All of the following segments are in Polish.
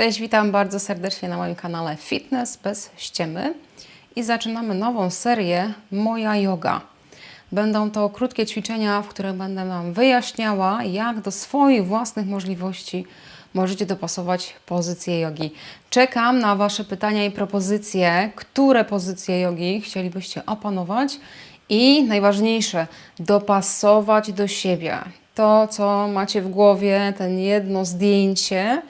Cześć, witam bardzo serdecznie na moim kanale Fitness bez ściemy i zaczynamy nową serię Moja Yoga. Będą to krótkie ćwiczenia, w których będę Wam wyjaśniała, jak do swoich własnych możliwości możecie dopasować pozycję jogi. Czekam na Wasze pytania i propozycje, które pozycje jogi chcielibyście opanować i najważniejsze, dopasować do siebie. To, co macie w głowie, ten jedno zdjęcie,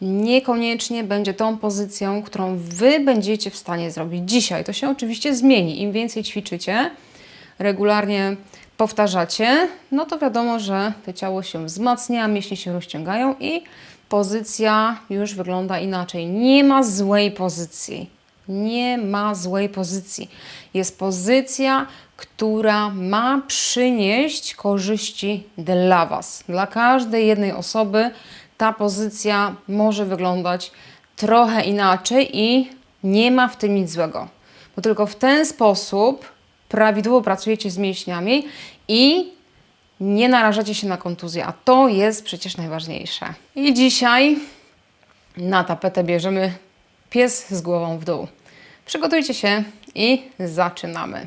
niekoniecznie będzie tą pozycją, którą Wy będziecie w stanie zrobić dzisiaj. To się oczywiście zmieni. Im więcej ćwiczycie, regularnie powtarzacie, no to wiadomo, że to ciało się wzmacnia, mięśnie się rozciągają i pozycja już wygląda inaczej. Nie ma złej pozycji. Nie ma złej pozycji. Jest pozycja, która ma przynieść korzyści dla Was. Dla każdej jednej osoby ta pozycja może wyglądać trochę inaczej i nie ma w tym nic złego. Bo tylko w ten sposób prawidłowo pracujecie z mięśniami i nie narażacie się na kontuzję, a to jest przecież najważniejsze. I dzisiaj na tapetę bierzemy pies z głową w dół. Przygotujcie się i zaczynamy.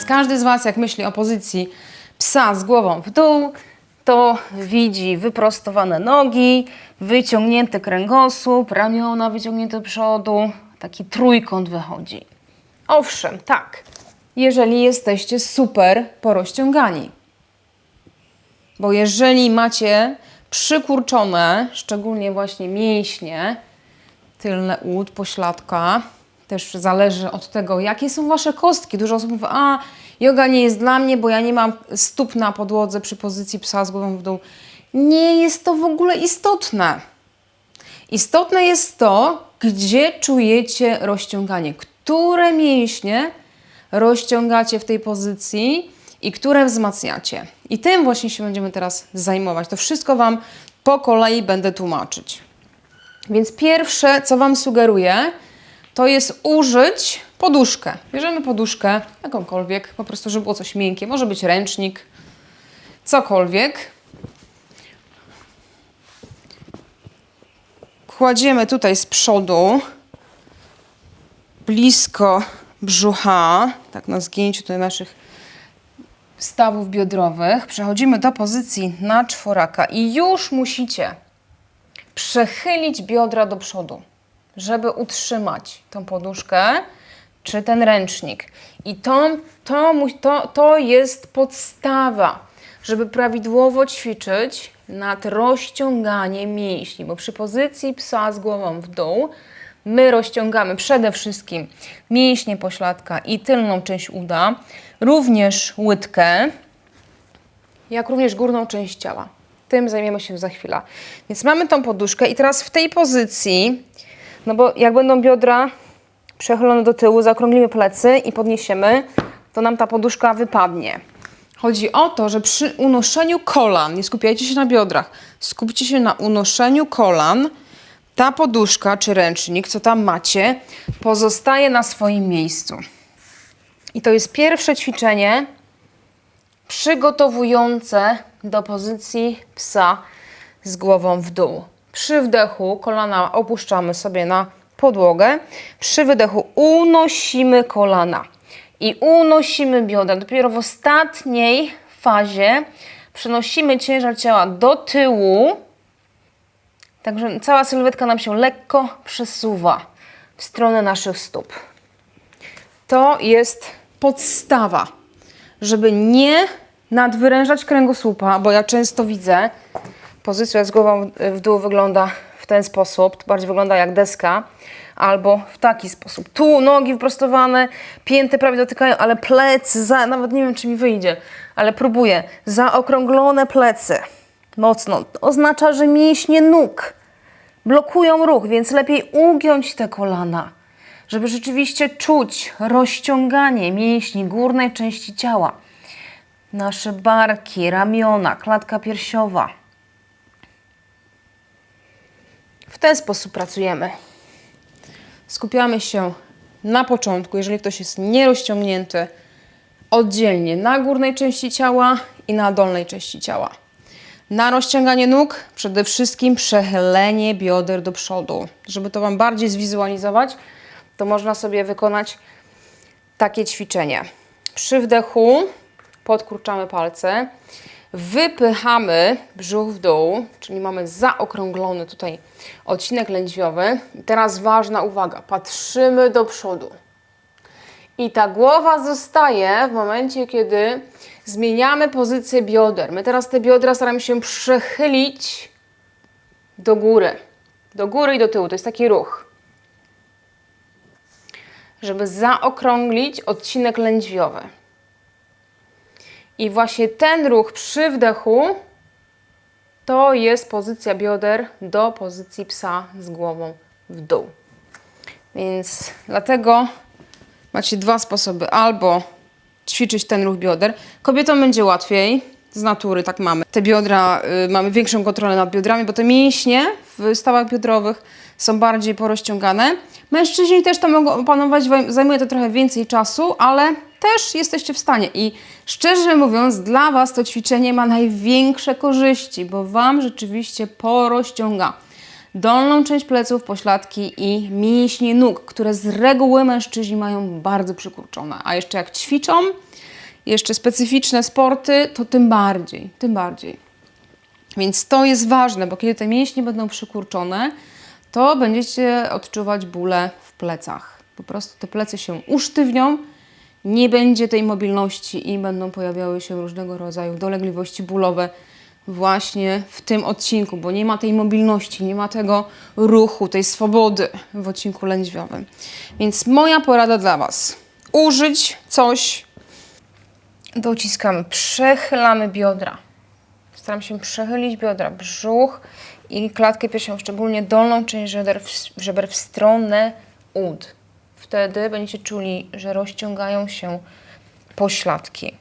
Więc każdy z Was, jak myśli o pozycji psa z głową w dół, to widzi wyprostowane nogi, wyciągnięty kręgosłup, ramiona wyciągnięte do przodu, taki trójkąt wychodzi. Owszem, tak, jeżeli jesteście super porozciągani. Bo jeżeli macie przykurczone, szczególnie właśnie mięśnie, tylne łód, pośladka, też zależy od tego, jakie są Wasze kostki. Dużo osób mówi, a yoga nie jest dla mnie, bo ja nie mam stóp na podłodze przy pozycji psa z głową w dół. Nie jest to w ogóle istotne. Istotne jest to, gdzie czujecie rozciąganie, które mięśnie rozciągacie w tej pozycji i które wzmacniacie. I tym właśnie się będziemy teraz zajmować. To wszystko Wam po kolei będę tłumaczyć. Więc pierwsze, co Wam sugeruję, to jest użyć poduszkę. Bierzemy poduszkę, jakąkolwiek, po prostu, żeby było coś miękkie. Może być ręcznik, cokolwiek. Kładziemy tutaj z przodu, blisko brzucha, tak na zgięciu tutaj naszych stawów biodrowych. Przechodzimy do pozycji na czworaka i już musicie przechylić biodra do przodu żeby utrzymać tą poduszkę czy ten ręcznik. I to, to, to, to jest podstawa, żeby prawidłowo ćwiczyć nad rozciąganiem mięśni, bo przy pozycji psa z głową w dół my rozciągamy przede wszystkim mięśnie pośladka i tylną część uda, również łydkę, jak również górną część ciała. Tym zajmiemy się za chwilę. Więc mamy tą poduszkę i teraz w tej pozycji no bo jak będą biodra przechylone do tyłu, zaokrąglimy plecy i podniesiemy, to nam ta poduszka wypadnie. Chodzi o to, że przy unoszeniu kolan, nie skupiajcie się na biodrach, skupcie się na unoszeniu kolan, ta poduszka czy ręcznik, co tam macie, pozostaje na swoim miejscu. I to jest pierwsze ćwiczenie przygotowujące do pozycji psa z głową w dół. Przy wdechu kolana opuszczamy sobie na podłogę. Przy wydechu unosimy kolana i unosimy biodra. Dopiero w ostatniej fazie przenosimy ciężar ciała do tyłu. Także cała sylwetka nam się lekko przesuwa w stronę naszych stóp. To jest podstawa, żeby nie nadwyrężać kręgosłupa, bo ja często widzę, Pozycja z głową w dół wygląda w ten sposób, bardziej wygląda jak deska, albo w taki sposób. Tu nogi wyprostowane, pięty prawie dotykają, ale plecy, za, nawet nie wiem czy mi wyjdzie, ale próbuję. Zaokrąglone plecy, mocno. Oznacza, że mięśnie nóg blokują ruch, więc lepiej ugiąć te kolana, żeby rzeczywiście czuć rozciąganie mięśni górnej części ciała. Nasze barki, ramiona, klatka piersiowa. W ten sposób pracujemy. Skupiamy się na początku, jeżeli ktoś jest nierozciągnięty, oddzielnie na górnej części ciała i na dolnej części ciała. Na rozciąganie nóg przede wszystkim przechylenie bioder do przodu. Żeby to Wam bardziej zwizualizować, to można sobie wykonać takie ćwiczenie. Przy wdechu podkurczamy palce, wypychamy brzuch w dół, czyli mamy zaokrąglony tutaj odcinek lędźwiowy. Teraz ważna uwaga, patrzymy do przodu. I ta głowa zostaje w momencie, kiedy zmieniamy pozycję bioder. My teraz te biodra staramy się przechylić do góry. Do góry i do tyłu. To jest taki ruch. Żeby zaokrąglić odcinek lędźwiowy. I właśnie ten ruch przy wdechu to jest pozycja bioder do pozycji psa z głową w dół. Więc dlatego macie dwa sposoby. Albo ćwiczyć ten ruch bioder. Kobietom będzie łatwiej, z natury tak mamy. Te biodra, y, mamy większą kontrolę nad biodrami, bo te mięśnie w stawach biodrowych są bardziej porozciągane. Mężczyźni też to mogą opanować, zajmuje to trochę więcej czasu, ale też jesteście w stanie. I szczerze mówiąc, dla Was to ćwiczenie ma największe korzyści, bo Wam rzeczywiście porozciąga dolną część pleców, pośladki i mięśnie nóg, które z reguły mężczyźni mają bardzo przykurczone. A jeszcze jak ćwiczą, jeszcze specyficzne sporty, to tym bardziej, tym bardziej. Więc to jest ważne, bo kiedy te mięśnie będą przykurczone, to będziecie odczuwać bóle w plecach. Po prostu te plecy się usztywnią, nie będzie tej mobilności i będą pojawiały się różnego rodzaju dolegliwości bólowe właśnie w tym odcinku, bo nie ma tej mobilności, nie ma tego ruchu, tej swobody w odcinku lędźwiowym. Więc moja porada dla Was. Użyć coś, dociskamy, przechylamy biodra. Staram się przechylić biodra, brzuch i klatkę piersiową, szczególnie dolną część żeber w, żeber w stronę ud. Wtedy będziecie czuli, że rozciągają się pośladki.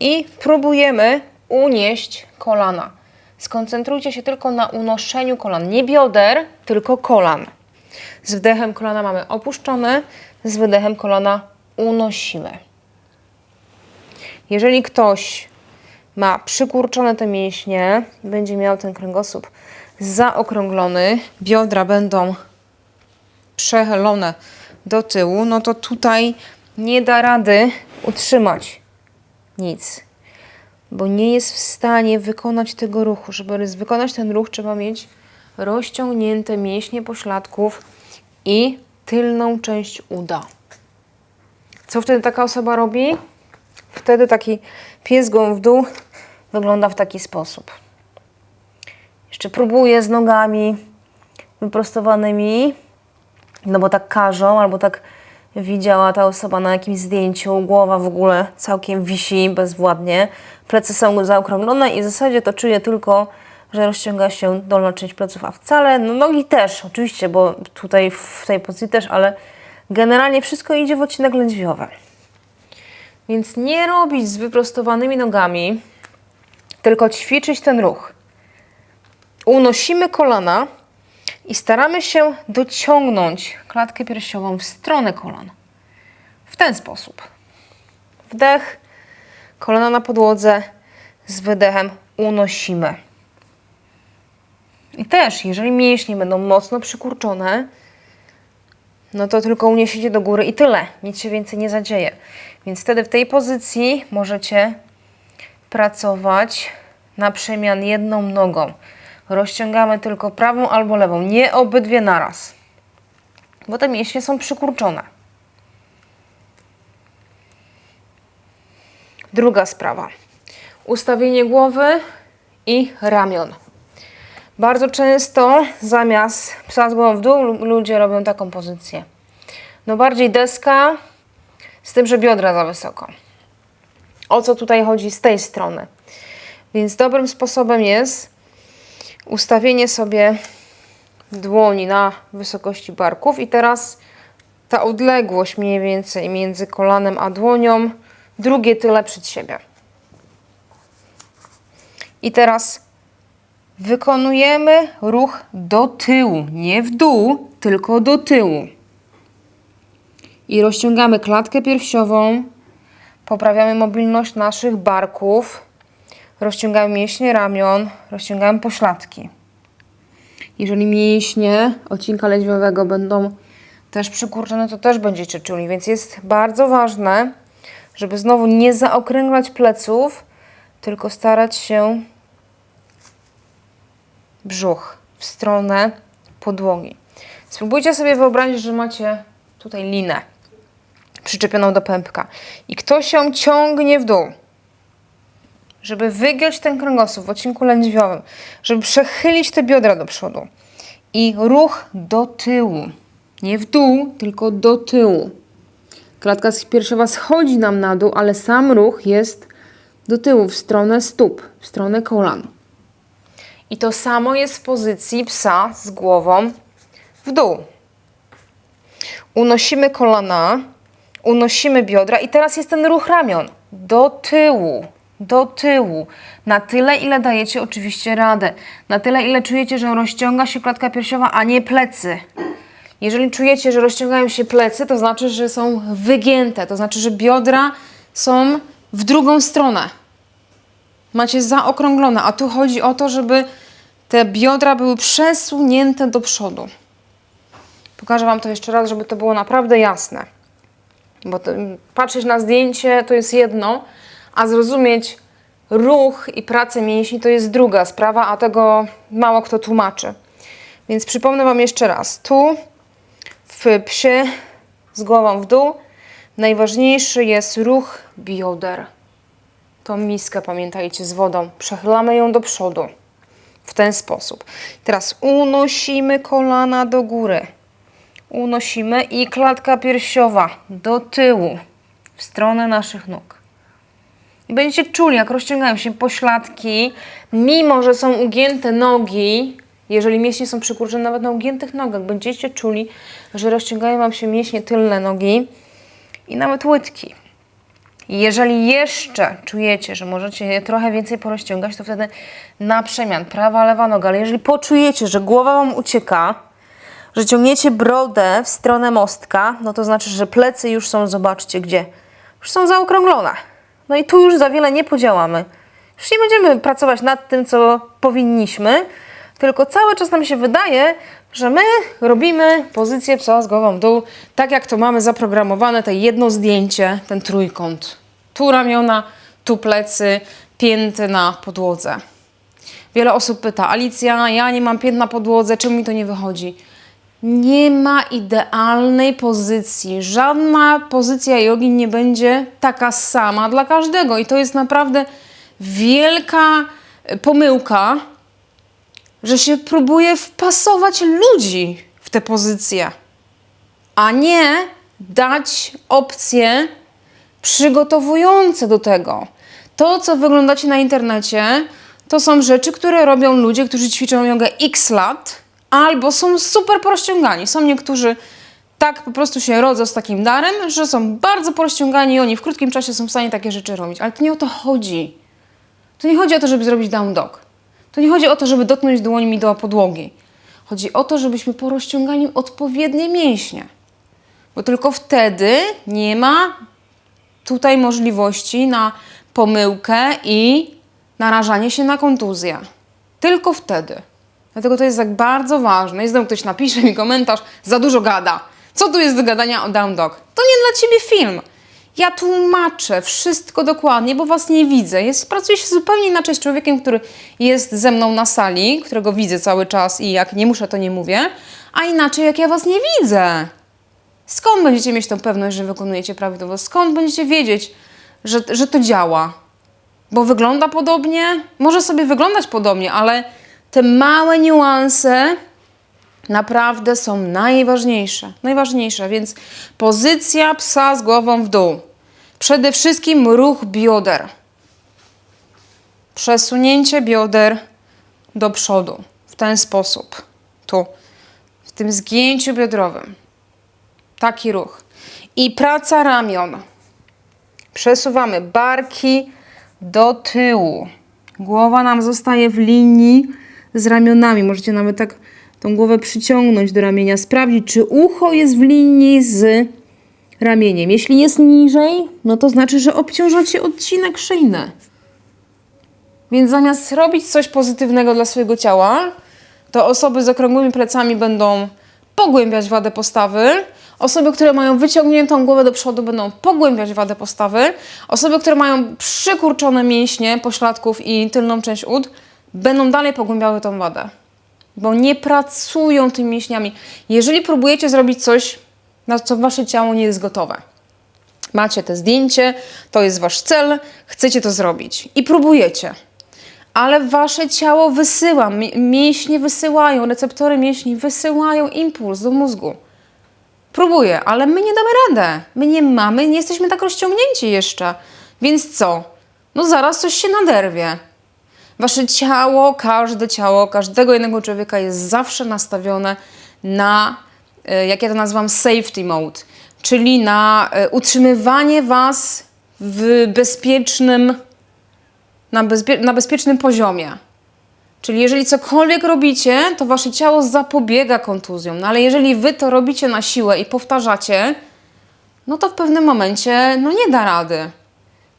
I próbujemy unieść kolana. Skoncentrujcie się tylko na unoszeniu kolan. Nie bioder, tylko kolan. Z wdechem kolana mamy opuszczone, z wydechem kolana unosimy. Jeżeli ktoś ma przykurczone te mięśnie, będzie miał ten kręgosłup zaokrąglony, biodra będą przechylone do tyłu, no to tutaj nie da rady utrzymać nic, bo nie jest w stanie wykonać tego ruchu. Żeby wykonać ten ruch, trzeba mieć rozciągnięte mięśnie pośladków i tylną część uda. Co wtedy taka osoba robi? Wtedy taki pies gołą w dół wygląda w taki sposób. Jeszcze próbuje z nogami wyprostowanymi, no bo tak każą, albo tak widziała ta osoba na jakimś zdjęciu, głowa w ogóle całkiem wisi bezwładnie, plecy są zaokrąglone i w zasadzie to czuje tylko, że rozciąga się dolna część pleców, a wcale, no nogi też oczywiście, bo tutaj w tej pozycji też, ale generalnie wszystko idzie w odcinek lędźwiowy. Więc nie robić z wyprostowanymi nogami, tylko ćwiczyć ten ruch. Unosimy kolana i staramy się dociągnąć klatkę piersiową w stronę kolan. W ten sposób. Wdech, kolana na podłodze, z wydechem unosimy. I też, jeżeli mięśnie będą mocno przykurczone, no to tylko uniesiecie do góry i tyle. Nic się więcej nie zadzieje. Więc wtedy w tej pozycji możecie pracować na przemian jedną nogą. Rozciągamy tylko prawą albo lewą, nie obydwie naraz, bo te mięśnie są przykurczone. Druga sprawa. Ustawienie głowy i ramion. Bardzo często zamiast psa z głową w dół lu- ludzie robią taką pozycję. No bardziej deska, z tym, że biodra za wysoko. O co tutaj chodzi z tej strony? Więc dobrym sposobem jest ustawienie sobie dłoni na wysokości barków i teraz ta odległość mniej więcej między kolanem a dłonią, drugie tyle przed siebie. I teraz wykonujemy ruch do tyłu, nie w dół, tylko do tyłu. I rozciągamy klatkę piersiową, poprawiamy mobilność naszych barków, rozciągamy mięśnie ramion, rozciągamy pośladki. Jeżeli mięśnie odcinka lędźwiowego będą też przykurczone, to też będziecie czuli, więc jest bardzo ważne, żeby znowu nie zaokrąglać pleców, tylko starać się brzuch w stronę podłogi. Spróbujcie sobie wyobrazić, że macie tutaj linę przyczepioną do pępka i ktoś ją ciągnie w dół, żeby wygiąć ten kręgosłup w odcinku lędźwiowym, żeby przechylić te biodra do przodu i ruch do tyłu. Nie w dół, tylko do tyłu. Klatka piersiowa schodzi nam na dół, ale sam ruch jest do tyłu, w stronę stóp, w stronę kolan. I to samo jest w pozycji psa z głową w dół. Unosimy kolana, unosimy biodra i teraz jest ten ruch ramion do tyłu, do tyłu. Na tyle, ile dajecie oczywiście radę. Na tyle, ile czujecie, że rozciąga się klatka piersiowa, a nie plecy. Jeżeli czujecie, że rozciągają się plecy, to znaczy, że są wygięte, to znaczy, że biodra są w drugą stronę. Macie zaokrąglone, a tu chodzi o to, żeby te biodra były przesunięte do przodu. Pokażę Wam to jeszcze raz, żeby to było naprawdę jasne. Bo patrzeć na zdjęcie to jest jedno, a zrozumieć ruch i pracę mięśni to jest druga sprawa, a tego mało kto tłumaczy. Więc przypomnę Wam jeszcze raz. Tu w psie z głową w dół najważniejszy jest ruch bioder. Tą miskę pamiętajcie z wodą. Przechylamy ją do przodu. W ten sposób. Teraz unosimy kolana do góry. Unosimy i klatka piersiowa do tyłu, w stronę naszych nóg. I będziecie czuli, jak rozciągają się pośladki, mimo że są ugięte nogi, jeżeli mięśnie są przykurczone nawet na ugiętych nogach, będziecie czuli, że rozciągają Wam się mięśnie tylne nogi i nawet łydki. Jeżeli jeszcze czujecie, że możecie je trochę więcej porozciągać, to wtedy na przemian prawa, lewa noga. Ale jeżeli poczujecie, że głowa Wam ucieka, że ciągniecie brodę w stronę mostka, no to znaczy, że plecy już są, zobaczcie gdzie, już są zaokrąglone. No i tu już za wiele nie podziałamy. Już nie będziemy pracować nad tym, co powinniśmy, tylko cały czas nam się wydaje, że my robimy pozycję psa z głową w dół, tak jak to mamy zaprogramowane, te jedno zdjęcie, ten trójkąt. Tu ramiona, tu plecy, pięty na podłodze. Wiele osób pyta, Alicja, ja nie mam pięt na podłodze, czemu mi to nie wychodzi? Nie ma idealnej pozycji. Żadna pozycja jogi nie będzie taka sama dla każdego. I to jest naprawdę wielka e, pomyłka, że się próbuje wpasować ludzi w te pozycje, a nie dać opcje przygotowujące do tego. To, co wyglądacie na internecie, to są rzeczy, które robią ludzie, którzy ćwiczą jogę x lat, albo są super porozciągani. Są niektórzy tak po prostu się rodzą z takim darem, że są bardzo porozciągani i oni w krótkim czasie są w stanie takie rzeczy robić. Ale to nie o to chodzi. To nie chodzi o to, żeby zrobić down dog. To nie chodzi o to, żeby dotknąć dłońmi do podłogi. Chodzi o to, żebyśmy porozciągali odpowiednie mięśnie. Bo tylko wtedy nie ma tutaj możliwości na pomyłkę i narażanie się na kontuzję. Tylko wtedy. Dlatego to jest tak bardzo ważne. I znowu ktoś napisze mi komentarz, za dużo gada. Co tu jest do gadania o down dog? To nie dla ciebie film. Ja tłumaczę wszystko dokładnie, bo was nie widzę. Jest, pracuję się zupełnie inaczej z człowiekiem, który jest ze mną na sali, którego widzę cały czas i jak nie muszę, to nie mówię, a inaczej jak ja was nie widzę. Skąd będziecie mieć tą pewność, że wykonujecie prawidłowo? Skąd będziecie wiedzieć, że, że to działa? Bo wygląda podobnie? Może sobie wyglądać podobnie, ale te małe niuanse naprawdę są najważniejsze. Najważniejsze, więc pozycja psa z głową w dół. Przede wszystkim ruch bioder. Przesunięcie bioder do przodu w ten sposób. Tu, w tym zgięciu biodrowym. Taki ruch. I praca ramion. Przesuwamy barki do tyłu. Głowa nam zostaje w linii z ramionami. Możecie nawet tak tą głowę przyciągnąć do ramienia, sprawdzić, czy ucho jest w linii z ramieniem. Jeśli jest niżej, no to znaczy, że obciążacie odcinek szyjny. Więc zamiast robić coś pozytywnego dla swojego ciała, to osoby z okrągłymi plecami będą pogłębiać wadę postawy. Osoby, które mają wyciągniętą głowę do przodu, będą pogłębiać wadę postawy. Osoby, które mają przykurczone mięśnie pośladków i tylną część ud, będą dalej pogłębiały tą wadę. Bo nie pracują tymi mięśniami. Jeżeli próbujecie zrobić coś, na co wasze ciało nie jest gotowe, macie te zdjęcie, to jest wasz cel, chcecie to zrobić i próbujecie ale wasze ciało wysyła, mi- mięśnie wysyłają, receptory mięśni wysyłają impuls do mózgu. Próbuję, ale my nie damy radę. My nie mamy, nie jesteśmy tak rozciągnięci jeszcze. Więc co? No zaraz coś się naderwie. Wasze ciało, każde ciało, każdego jednego człowieka jest zawsze nastawione na, e, jak ja to nazywam, safety mode, czyli na e, utrzymywanie was w bezpiecznym na, bezpie- na bezpiecznym poziomie. Czyli jeżeli cokolwiek robicie, to wasze ciało zapobiega kontuzjom. No ale jeżeli wy to robicie na siłę i powtarzacie, no to w pewnym momencie no nie da rady.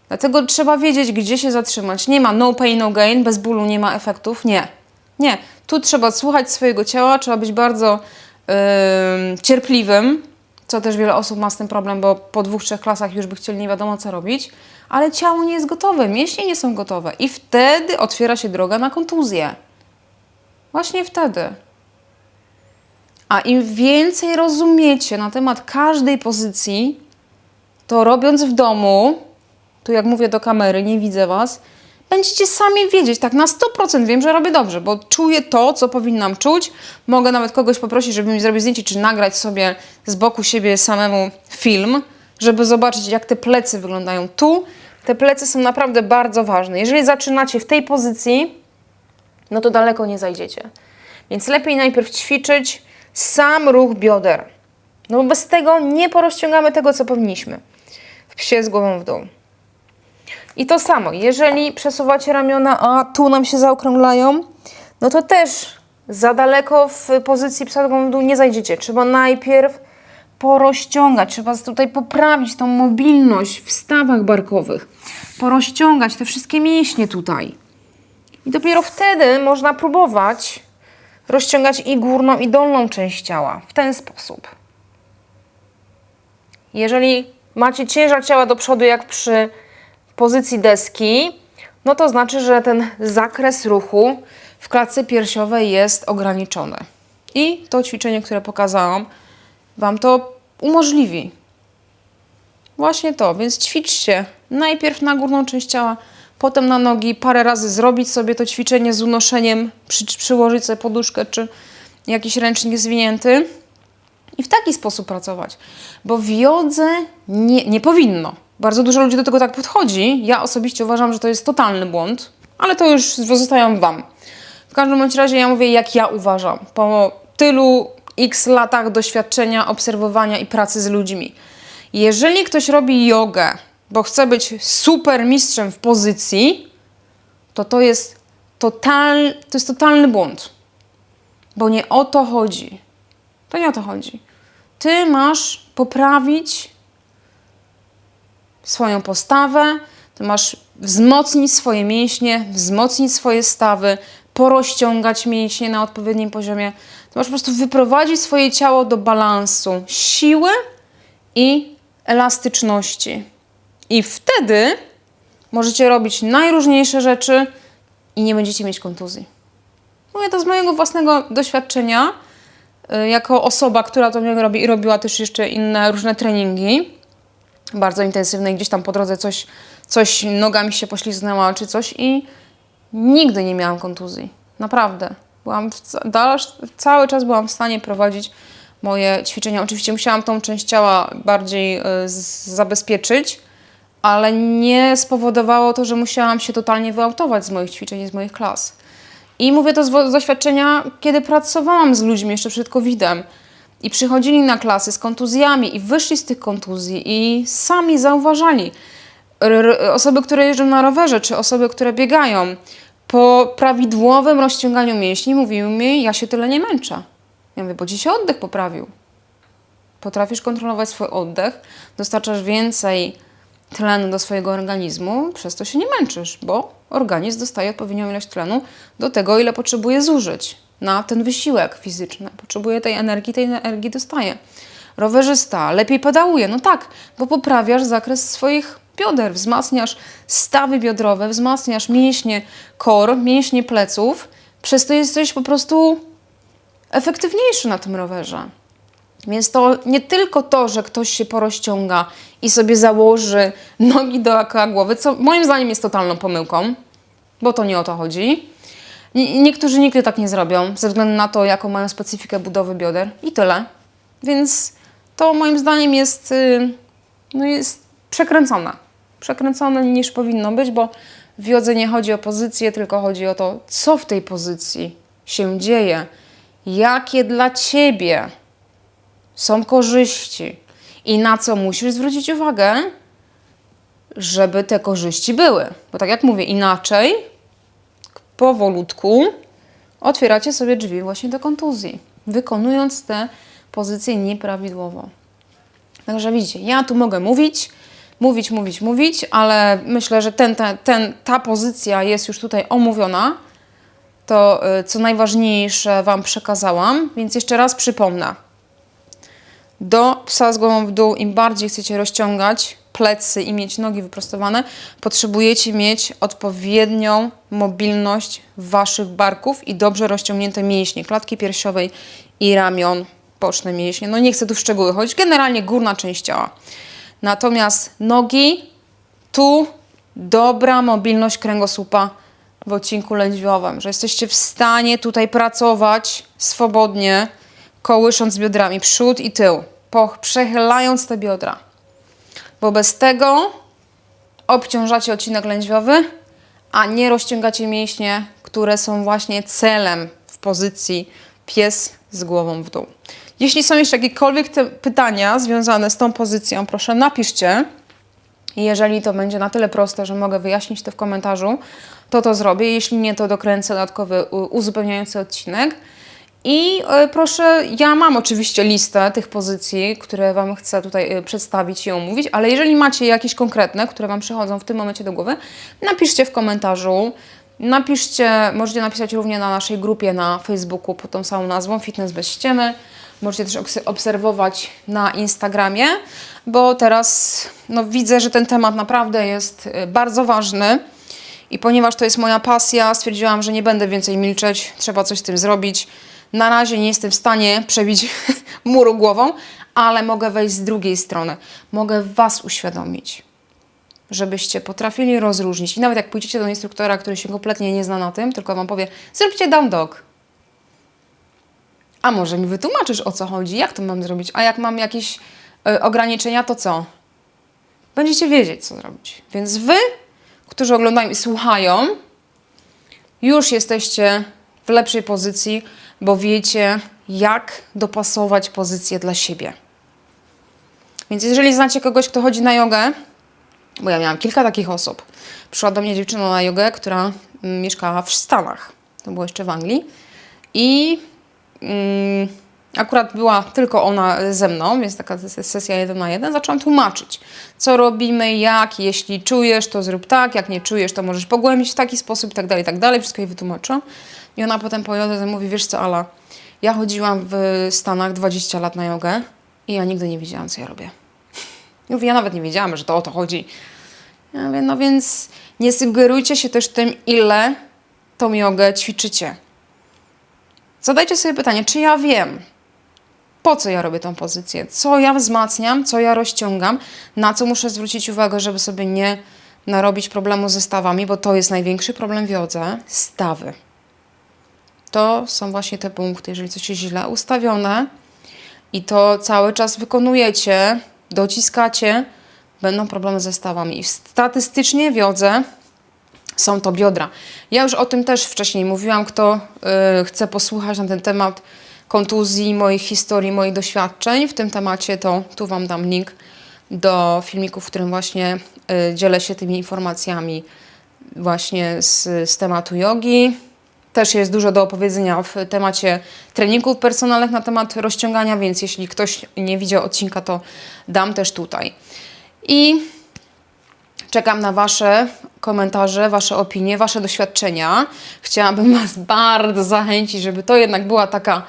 Dlatego trzeba wiedzieć, gdzie się zatrzymać. Nie ma no pain, no gain, bez bólu nie ma efektów. Nie. Nie. Tu trzeba słuchać swojego ciała, trzeba być bardzo ym, cierpliwym, co też wiele osób ma z tym problem, bo po dwóch, trzech klasach już by chcieli nie wiadomo co robić, ale ciało nie jest gotowe, mięśnie nie są gotowe i wtedy otwiera się droga na kontuzję. Właśnie wtedy. A im więcej rozumiecie na temat każdej pozycji, to robiąc w domu, tu jak mówię do kamery, nie widzę Was, będziecie sami wiedzieć, tak na 100% wiem, że robię dobrze, bo czuję to, co powinnam czuć. Mogę nawet kogoś poprosić, żeby mi zrobić zdjęcie, czy nagrać sobie z boku siebie samemu film, żeby zobaczyć, jak te plecy wyglądają tu. Te plecy są naprawdę bardzo ważne. Jeżeli zaczynacie w tej pozycji, no to daleko nie zajdziecie. Więc lepiej najpierw ćwiczyć sam ruch bioder. No bo bez tego nie porozciągamy tego, co powinniśmy. W psie z głową w dół. I to samo, jeżeli przesuwacie ramiona, a tu nam się zaokrąglają, no to też za daleko w pozycji psa w nie zajdziecie. Trzeba najpierw porozciągać, trzeba tutaj poprawić tą mobilność w stawach barkowych, porozciągać te wszystkie mięśnie tutaj. I dopiero wtedy można próbować rozciągać i górną, i dolną część ciała w ten sposób. Jeżeli macie ciężar ciała do przodu, jak przy pozycji deski, no to znaczy, że ten zakres ruchu w klatce piersiowej jest ograniczony. I to ćwiczenie, które pokazałam, Wam to umożliwi. Właśnie to, więc ćwiczcie najpierw na górną część ciała, potem na nogi, parę razy zrobić sobie to ćwiczenie z unoszeniem, przy, przyłożyć sobie poduszkę czy jakiś ręcznik zwinięty i w taki sposób pracować. Bo w jodze nie, nie powinno. Bardzo dużo ludzi do tego tak podchodzi. Ja osobiście uważam, że to jest totalny błąd, ale to już zostawiam Wam. W każdym bądź razie ja mówię, jak ja uważam. Po tylu x latach doświadczenia, obserwowania i pracy z ludźmi. Jeżeli ktoś robi jogę, bo chce być super mistrzem w pozycji, to to jest, total, to jest totalny błąd. Bo nie o to chodzi. To nie o to chodzi. Ty masz poprawić swoją postawę, ty masz wzmocnić swoje mięśnie, wzmocnić swoje stawy, porozciągać mięśnie na odpowiednim poziomie. Ty masz po prostu wyprowadzić swoje ciało do balansu siły i elastyczności. I wtedy możecie robić najróżniejsze rzeczy i nie będziecie mieć kontuzji. Mówię to z mojego własnego doświadczenia, y, jako osoba, która to robi i robiła też jeszcze inne różne treningi bardzo intensywne i gdzieś tam po drodze coś, coś nogami się poślizgnęła czy coś i nigdy nie miałam kontuzji. Naprawdę. Byłam w, cały czas byłam w stanie prowadzić moje ćwiczenia. Oczywiście musiałam tą część ciała bardziej y, zabezpieczyć, ale nie spowodowało to, że musiałam się totalnie wyautować z moich ćwiczeń z moich klas. I mówię to z doświadczenia, kiedy pracowałam z ludźmi jeszcze przed COVID-em i przychodzili na klasy z kontuzjami i wyszli z tych kontuzji i sami zauważali. Osoby, które jeżdżą na rowerze, czy osoby, które biegają, po prawidłowym rozciąganiu mięśni mówiły mi, ja się tyle nie męczę. Ja mówię, bo ci się oddech poprawił. potrafisz kontrolować swój oddech, dostarczasz więcej tlenu do swojego organizmu, przez to się nie męczysz, bo organizm dostaje odpowiednią ilość tlenu do tego, ile potrzebuje zużyć na ten wysiłek fizyczny. Potrzebuje tej energii, tej energii dostaje. Rowerzysta lepiej pedałuje, no tak, bo poprawiasz zakres swoich bioder, wzmacniasz stawy biodrowe, wzmacniasz mięśnie kor, mięśnie pleców, przez to jesteś po prostu efektywniejszy na tym rowerze. Więc to nie tylko to, że ktoś się porozciąga i sobie założy nogi dookoła głowy, co moim zdaniem jest totalną pomyłką, bo to nie o to chodzi. Nie- Niektórzy nigdy tak nie zrobią, ze względu na to, jaką mają specyfikę budowy bioder i tyle. Więc to moim zdaniem jest, y, no jest przekręcone. Przekręcone niż powinno być, bo w jodze nie chodzi o pozycję, tylko chodzi o to, co w tej pozycji się dzieje, jakie dla ciebie są korzyści i na co musisz zwrócić uwagę, żeby te korzyści były. Bo tak jak mówię, inaczej powolutku otwieracie sobie drzwi właśnie do kontuzji, wykonując te pozycje nieprawidłowo. Także widzicie, ja tu mogę mówić, mówić, mówić, mówić, ale myślę, że ten, ten, ten, ta pozycja jest już tutaj omówiona. To y, co najważniejsze Wam przekazałam, więc jeszcze raz przypomnę. Do psa z głową w dół, im bardziej chcecie rozciągać plecy i mieć nogi wyprostowane, potrzebujecie mieć odpowiednią mobilność waszych barków i dobrze rozciągnięte mięśnie klatki piersiowej i ramion, boczne mięśnie. No nie chcę tu w szczegóły chodzić, generalnie górna część ciała. Natomiast nogi, tu dobra mobilność kręgosłupa w odcinku lędźwiowym, że jesteście w stanie tutaj pracować swobodnie, kołysząc biodrami przód i tył, po- przechylając te biodra. Bo bez tego obciążacie odcinek lędźwiowy, a nie rozciągacie mięśnie, które są właśnie celem w pozycji pies z głową w dół. Jeśli są jeszcze jakiekolwiek pytania związane z tą pozycją, proszę napiszcie. Jeżeli to będzie na tyle proste, że mogę wyjaśnić to w komentarzu, to to zrobię. Jeśli nie, to dokręcę dodatkowy uzupełniający odcinek. I e, proszę, ja mam oczywiście listę tych pozycji, które Wam chcę tutaj e, przedstawić i omówić, ale jeżeli macie jakieś konkretne, które Wam przychodzą w tym momencie do głowy, napiszcie w komentarzu. Napiszcie, możecie napisać również na naszej grupie na Facebooku pod tą samą nazwą Fitness bez ściemy. Możecie też obs- obserwować na Instagramie, bo teraz no, widzę, że ten temat naprawdę jest e, bardzo ważny. I ponieważ to jest moja pasja, stwierdziłam, że nie będę więcej milczeć, trzeba coś z tym zrobić. Na razie nie jestem w stanie przebić muru głową, ale mogę wejść z drugiej strony. Mogę Was uświadomić, żebyście potrafili rozróżnić. I nawet jak pójdziecie do instruktora, który się kompletnie nie zna na tym, tylko Wam powie, zróbcie down dog. A może mi wytłumaczysz o co chodzi, jak to mam zrobić? A jak mam jakieś y, ograniczenia, to co? Będziecie wiedzieć, co zrobić. Więc Wy, którzy oglądają i słuchają, już jesteście w lepszej pozycji, bo wiecie, jak dopasować pozycję dla siebie. Więc jeżeli znacie kogoś, kto chodzi na jogę, bo ja miałam kilka takich osób. Przyszła do mnie dziewczyna na jogę, która mm, mieszkała w Stanach. To było jeszcze w Anglii. I mm, akurat była tylko ona ze mną, więc taka ses- sesja jeden na jeden. Zaczęłam tłumaczyć, co robimy, jak, jeśli czujesz, to zrób tak, jak nie czujesz, to możesz pogłębić w taki sposób, i tak dalej, tak dalej. Wszystko jej wytłumaczyłam. I ona potem po jodze mówi, wiesz co, Ala, ja chodziłam w Stanach 20 lat na jogę i ja nigdy nie wiedziałam, co ja robię. I Mówię, ja nawet nie wiedziałam, że to o to chodzi. Ja mówię, no więc nie sugerujcie się też tym, ile tą jogę ćwiczycie. Zadajcie sobie pytanie, czy ja wiem, po co ja robię tą pozycję, co ja wzmacniam, co ja rozciągam, na co muszę zwrócić uwagę, żeby sobie nie narobić problemu ze stawami, bo to jest największy problem w jodze, stawy. To są właśnie te punkty, jeżeli coś jest źle ustawione i to cały czas wykonujecie, dociskacie, będą problemy ze stawami. Statystycznie w jodze są to biodra. Ja już o tym też wcześniej mówiłam, kto y, chce posłuchać na ten temat kontuzji, moich historii, moich doświadczeń w tym temacie, to tu Wam dam link do filmiku, w którym właśnie y, dzielę się tymi informacjami właśnie z, z tematu jogi. Też jest dużo do opowiedzenia w temacie treningów personalnych na temat rozciągania, więc jeśli ktoś nie widział odcinka, to dam też tutaj. I Czekam na Wasze komentarze, Wasze opinie, Wasze doświadczenia. Chciałabym Was bardzo zachęcić, żeby to jednak była taka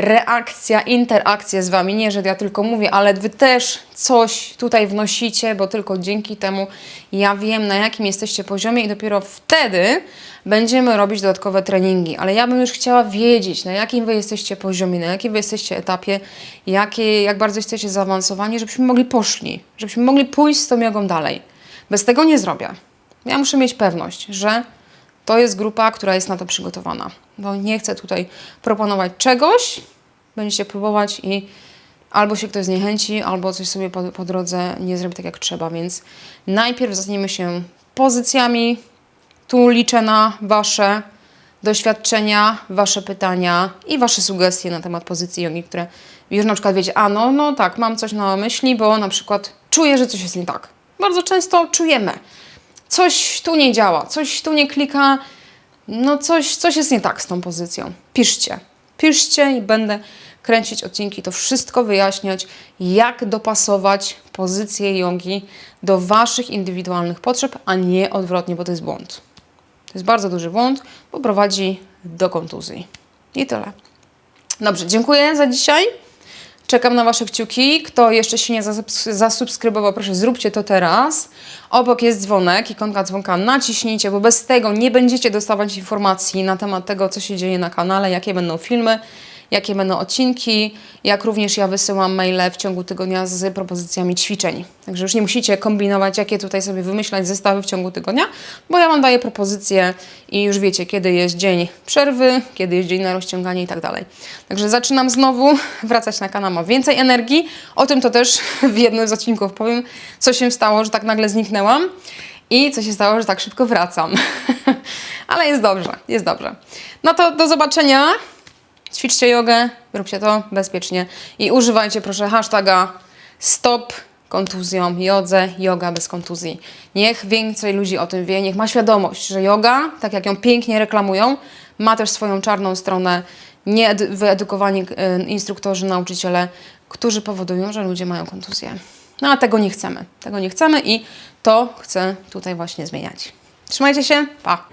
reakcja, interakcja z Wami. Nie, że ja tylko mówię, ale Wy też coś tutaj wnosicie, bo tylko dzięki temu ja wiem, na jakim jesteście poziomie i dopiero wtedy będziemy robić dodatkowe treningi. Ale ja bym już chciała wiedzieć, na jakim Wy jesteście poziomie, na jakim Wy jesteście etapie, jakie, jak bardzo jesteście zaawansowani, żebyśmy mogli poszli, żebyśmy mogli pójść z tą jogą dalej. Bez tego nie zrobię. Ja muszę mieć pewność, że to jest grupa, która jest na to przygotowana. Bo nie chcę tutaj proponować czegoś, będziecie próbować i albo się ktoś zniechęci, albo coś sobie po, po drodze nie zrobi tak jak trzeba. Więc najpierw zajmiemy się pozycjami. Tu liczę na Wasze doświadczenia, Wasze pytania i Wasze sugestie na temat pozycji jogi, które już na przykład wiecie, a no, no tak, mam coś na myśli, bo na przykład czuję, że coś jest nie tak. Bardzo często czujemy, coś tu nie działa, coś tu nie klika, no coś, coś jest nie tak z tą pozycją. Piszcie, piszcie i będę kręcić odcinki, to wszystko wyjaśniać, jak dopasować pozycję jogi do Waszych indywidualnych potrzeb, a nie odwrotnie, bo to jest błąd. To jest bardzo duży błąd, bo prowadzi do kontuzji. I tyle. Dobrze, dziękuję za dzisiaj. Czekam na Wasze kciuki. Kto jeszcze się nie zasubs- zasubskrybował, proszę zróbcie to teraz. Obok jest dzwonek, ikonka dzwonka naciśnijcie, bo bez tego nie będziecie dostawać informacji na temat tego, co się dzieje na kanale, jakie będą filmy, jakie będą odcinki, jak również ja wysyłam maile w ciągu tygodnia z propozycjami ćwiczeń. Także już nie musicie kombinować, jakie tutaj sobie wymyślać zestawy w ciągu tygodnia, bo ja Wam daję propozycje i już wiecie, kiedy jest dzień przerwy, kiedy jest dzień na rozciąganie i tak dalej. Także zaczynam znowu wracać na kanał, ma więcej energii. O tym to też w jednym z odcinków powiem, co się stało, że tak nagle zniknęłam i co się stało, że tak szybko wracam. Ale jest dobrze, jest dobrze. No to do zobaczenia. Ćwiczcie jogę, róbcie to bezpiecznie i używajcie proszę hashtaga stop kontuzjom, jodze, yoga bez kontuzji. Niech więcej ludzi o tym wie, niech ma świadomość, że yoga, tak jak ją pięknie reklamują, ma też swoją czarną stronę, niewyedukowani e, instruktorzy, nauczyciele, którzy powodują, że ludzie mają kontuzję. No a tego nie chcemy. Tego nie chcemy i to chcę tutaj właśnie zmieniać. Trzymajcie się, pa!